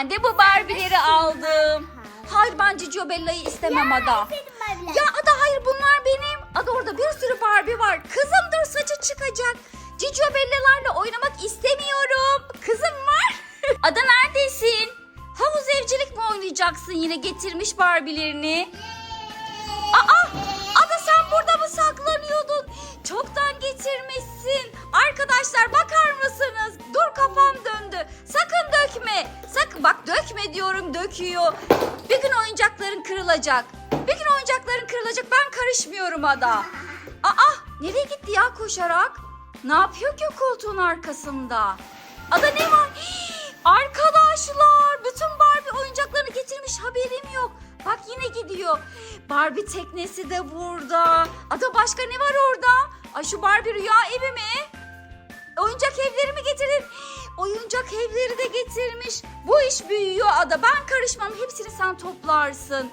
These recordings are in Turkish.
Ben de bu Barbie'leri aldım. Hayır ben Cicio Bella'yı istemem Ada. Ya Ada hayır bunlar benim. Ada orada bir sürü Barbie var. Kızım dur saçı çıkacak. Cicio Bella'larla oynamak istemiyorum. Kızım var. Ada neredesin? Havuz evcilik mi oynayacaksın yine getirmiş Barbie'lerini? Çoktan getirmişsin. Arkadaşlar bakar mısınız? Dur kafam döndü. Sakın dökme. Sakın bak dökme diyorum döküyor. Bir gün oyuncakların kırılacak. Bir gün oyuncakların kırılacak. Ben karışmıyorum Ada. Aa! Nereye gitti ya koşarak? Ne yapıyor ki koltuğun arkasında? Ada ne var? Arkadaşlar bütün Barbie oyuncaklarını getirmiş haberim yok. Bak yine gidiyor. Barbie teknesi de burada. Ada başka ne var orada? Ay şu Barbie rüya evi mi? Oyuncak evleri mi getirdin? Oyuncak evleri de getirmiş. Bu iş büyüyor Ada. Ben karışmam. Hepsini sen toplarsın.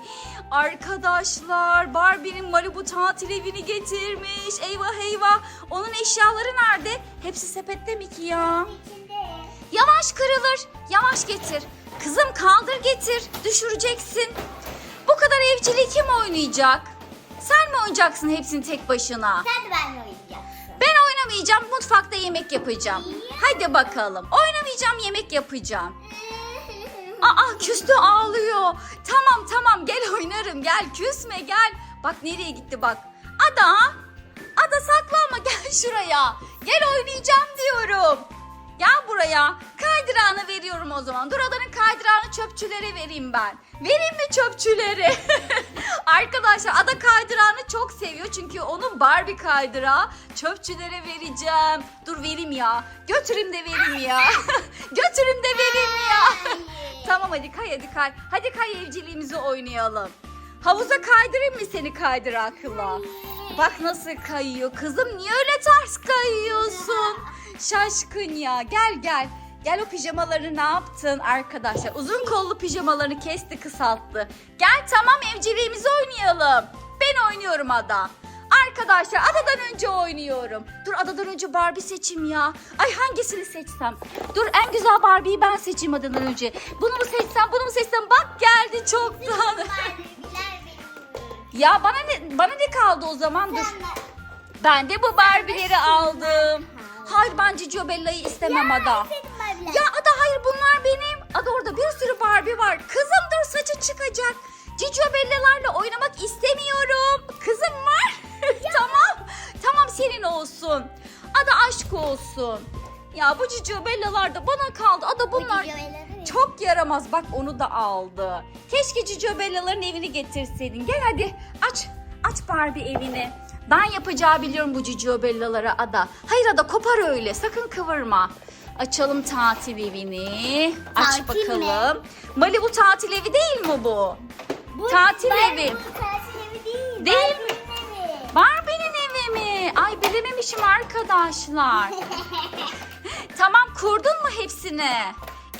Arkadaşlar Barbie'nin Malibu tatil evini getirmiş. Eyvah eyvah. Onun eşyaları nerede? Hepsi sepette mi ki ya? Yavaş kırılır. Yavaş getir. Kızım kaldır getir. Düşüreceksin. Bu kadar evciliği kim oynayacak? Sen mi oynayacaksın hepsini tek başına? Sen de benimle oynayacaksın. Oynamayacağım. Mutfakta yemek yapacağım. Hadi bakalım. Oynamayacağım yemek yapacağım. Aa küstü ağlıyor. Tamam tamam gel oynarım gel küsme gel. Bak nereye gitti bak. Ada. Ada saklanma gel şuraya. Gel oynayacağım diyorum. Gel buraya. Kaydırağını veriyorum o zaman. Dur adanın kaydırağını çöpçülere vereyim ben. Vereyim mi çöpçülere? Arkadaşlar ada kaydırağını çok seviyor. Çünkü onun Barbie kaydırağı. Çöpçülere vereceğim. Dur vereyim ya. Götüreyim de vereyim ya. Götüreyim de vereyim ya. tamam hadi kay hadi kay. Hadi kay evciliğimizi oynayalım. Havuza kaydırayım mı seni kaydırakla? Bak nasıl kayıyor. Kızım niye öyle ters kayıyorsun? Şaşkın ya. Gel gel. Gel o pijamalarını ne yaptın arkadaşlar? Uzun kollu pijamalarını kesti kısalttı. Gel tamam evciliğimizi oynayalım. Ben oynuyorum Ada. Arkadaşlar adadan önce oynuyorum. Dur adadan önce Barbie seçeyim ya. Ay hangisini seçsem? Dur en güzel Barbie'yi ben seçeyim adadan önce. Bunu mu seçsem bunu mu seçsem? Bak geldi çoktan. Ya bana ne, bana ne kaldı o zaman? Dur. Ben de bu Barbie'leri aldım. Hayır ben Cicio Bella'yı istemem Ada. Bir sürü Barbie var. Kızım dur saçı çıkacak. Cicio Bella'larla oynamak istemiyorum. Kızım var. tamam. Tamam senin olsun. Ada aşk olsun. Ya bu Cicio Bella'lar da bana kaldı. Ada bunlar çok yaramaz. Bak onu da aldı. Keşke Cicio Bella'ların evini getirseydin. Gel hadi aç. Aç Barbie evini. Ben yapacağı biliyorum bu Cicio Bella'lara Ada. Hayır Ada kopar öyle. Sakın kıvırma. Açalım tatil evini. Aç Tatil mi? bakalım. Malibu tatil evi değil mi bu? Bu tatil Barbie evi. Bu tatil evi değil. Değil Barbie'nin evi. Barbie'nin evi mi? Ay bilememişim arkadaşlar. tamam kurdun mu hepsini?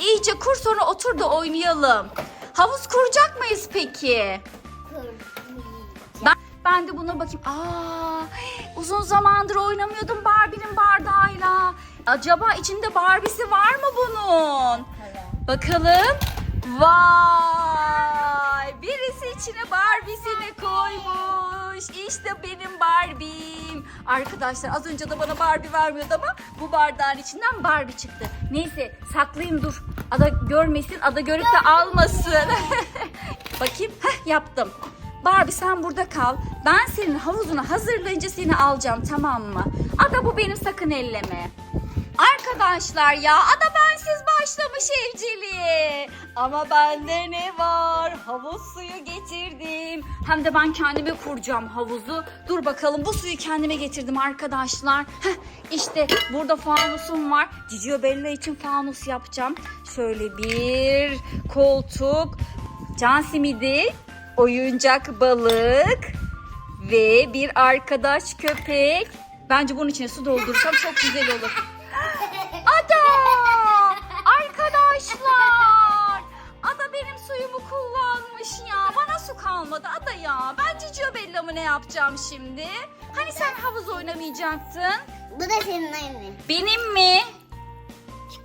İyice kur sonra otur da oynayalım. Havuz kuracak mıyız peki? Ben, de buna bakayım. Aa, uzun zamandır oynamıyordum Barbie'nin bardağıyla. Acaba içinde Barbie'si var mı bunun? Bakalım. Vay! Birisi içine Barbie'sini koymuş. İşte benim Barbie'm. Arkadaşlar az önce de bana Barbie vermiyordu ama bu bardağın içinden Barbie çıktı. Neyse saklayayım dur. Ada görmesin, ada görüp de almasın. Bakayım. Heh yaptım. Barbie sen burada kal. Ben senin havuzunu hazırlayınca seni alacağım tamam mı? Ada bu benim sakın elleme. Arkadaşlar ya ada bensiz başlamış evciliğe. Ama bende ne var? Havuz suyu getirdim. Hem de ben kendime kuracağım havuzu. Dur bakalım bu suyu kendime getirdim arkadaşlar. Heh, işte burada fanusum var. Cicio Bella için fanus yapacağım. Şöyle bir koltuk, can simidi, oyuncak balık ve bir arkadaş köpek. Bence bunun içine su doldursam çok güzel olur. Ada! Arkadaşlar! Ada benim suyumu kullanmış ya. Bana su kalmadı Ada ya. Ben Cicio Bella'mı ne yapacağım şimdi? Hani sen havuz oynamayacaktın? Bu da senin evin. Benim mi?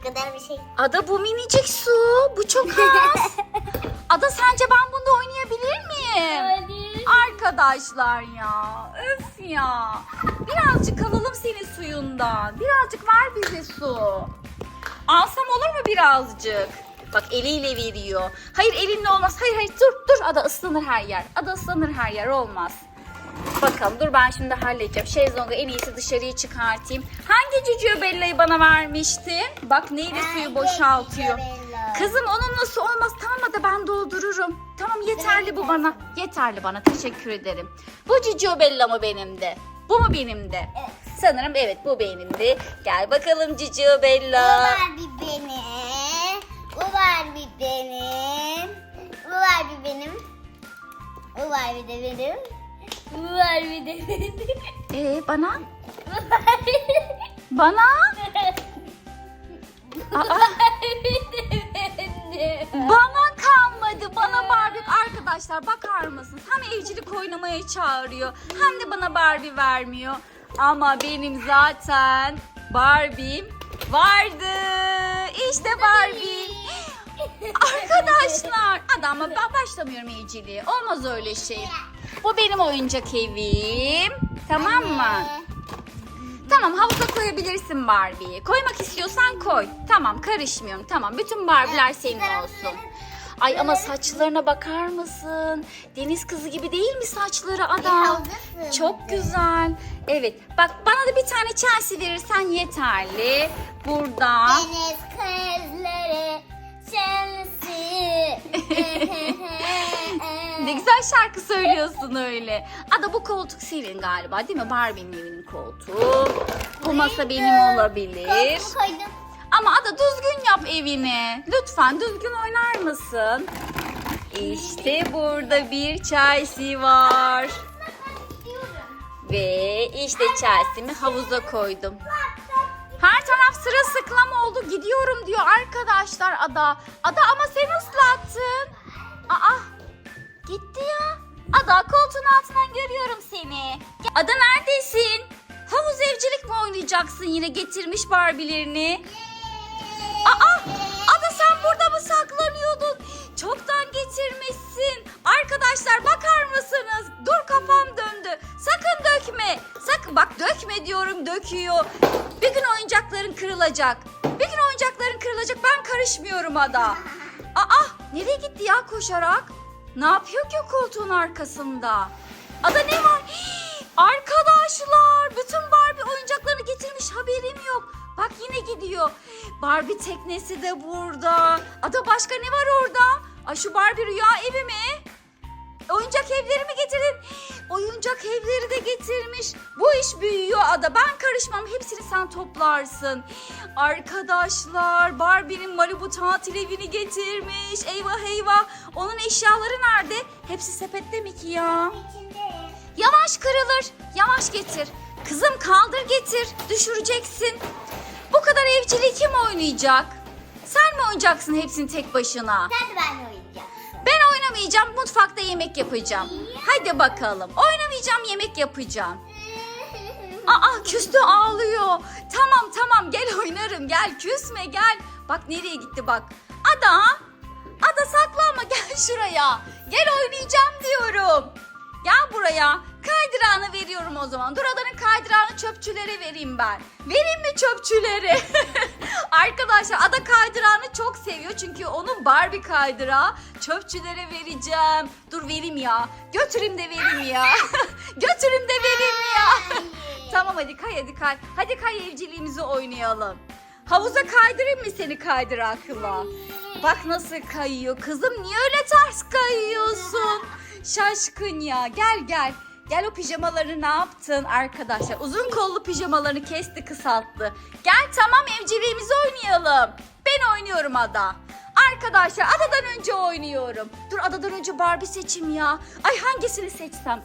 kadar bir şey. Ada bu minicik su. Bu çok az. Ada sence ben bunda oynayabilir miyim? Hayır. Arkadaşlar ya. Öf ya. Birazcık alalım senin suyundan. Birazcık ver bize su. Alsam olur mu birazcık? Bak eliyle veriyor. Hayır elinle olmaz. Hayır hayır dur dur. Ada ıslanır her yer. Ada ıslanır her yer olmaz. Bakalım dur ben şimdi halledeceğim. Şezlongu en iyisi dışarıya çıkartayım. Hangi cücüğü Bella'yı bana vermiştin? Bak neyle suyu boşaltıyor. Kızım onunla su olmaz. Tamam da ben doldururum. Tamam yeterli bu bana. Yeterli bana. Teşekkür ederim. Bu Cicio Bella mı benim de? Bu mu benim de? Evet. Sanırım evet bu benimdi. Gel bakalım Bu Bella. var bir benim. Bu var bir benim. Bu var bir benim. Bu var bir de benim. Var bir de. Ee bana? Bana? Aa, bana kalmadı. Bana Barbie. Arkadaşlar bakar mısınız? Hem evcilik oynamaya çağırıyor. Hem de bana Barbie vermiyor. Ama benim zaten Barbie'm vardı. İşte Barbie. Arkadaşlar. Hadi ama ben başlamıyorum evciliğe. Olmaz öyle şey. Bu benim oyuncak evim. Tamam mı? Tamam havuza koyabilirsin Barbie'yi. Koymak istiyorsan koy. Tamam karışmıyorum. Tamam bütün Barbie'ler senin olsun. Ay ama saçlarına bakar mısın? Deniz kızı gibi değil mi saçları adam? Çok güzel. Evet bak bana da bir tane Chelsea verirsen yeterli. Burada. Deniz Chelsea. Ne güzel şarkı söylüyorsun öyle. Ada bu koltuk senin galiba değil mi? Barbie'nin evinin koltuğu. Bu masa benim olabilir. Ama Ada düzgün yap evini. Lütfen düzgün oynar mısın? İşte burada bir Chelsea var. Ve işte Chelsea'mi havuza koydum. Her taraf sırılsıklam oldu. Gidiyorum diyor arkadaşlar Ada. Ada ama sen ıslattın. Aa gitti ya. Ada koltuğun altından görüyorum seni. Ada neredesin? Havuz evcilik mi oynayacaksın yine getirmiş Barbie'lerini? Aa Ada sen burada mı saklanıyordun? Çoktan getirmişsin. Arkadaşlar bakar mısınız? Dur kafam döndü. Sakın dökme. Sakın bak dökme diyorum döküyor. Bir gün oyuncakların kırılacak. Karışmıyorum Ada. Aa nereye gitti ya koşarak? Ne yapıyor ki koltuğun arkasında? Ada ne var? Hii, arkadaşlar bütün Barbie oyuncaklarını getirmiş haberim yok. Bak yine gidiyor. Barbie teknesi de burada. Ada başka ne var orada? Ay şu Barbie rüya evi mi? Oyuncak evleri mi getirdin? Oyuncak evleri de getirmiş. Bu iş büyüyor Ada. Ben karışmam. Hepsini sen toplarsın. Arkadaşlar Barbie'nin Malibu tatil evini getirmiş. Eyvah eyvah. Onun eşyaları nerede? Hepsi sepette mi ki ya? Yavaş kırılır. Yavaş getir. Kızım kaldır getir. Düşüreceksin. Bu kadar evciliği kim oynayacak? Sen mi oynayacaksın hepsini tek başına? Sen de benimle oynayacaksın. Oynamayacağım. Mutfakta yemek yapacağım. Hadi bakalım. Oynamayacağım yemek yapacağım. Aa küstü ağlıyor. Tamam tamam gel oynarım gel küsme gel. Bak nereye gitti bak. Ada. Ada saklanma gel şuraya. Gel oynayacağım diyorum. Gel buraya. Kaydırağını veriyorum o zaman. Dur adanın kaydırağını çöpçülere vereyim ben. Vereyim mi çöpçülere? Arkadaşlar ada kaydırağını çok seviyor. Çünkü onun Barbie kaydırağı. Çöpçülere vereceğim. Dur vereyim ya. Götüreyim de vereyim ya. Götüreyim de vereyim ya. Tamam hadi kay hadi kay. Hadi kay evciliğimizi oynayalım. Havuza kaydırayım mı seni kaydırakla? Bak nasıl kayıyor. Kızım niye öyle ters kayıyorsun? Şaşkın ya. Gel gel. Gel o pijamaları ne yaptın arkadaşlar? Uzun kollu pijamalarını kesti kısalttı. Gel tamam evciliğimizi oynayalım. Ben oynuyorum Ada. Arkadaşlar adadan önce oynuyorum. Dur adadan önce Barbie seçim ya. Ay hangisini seçsem?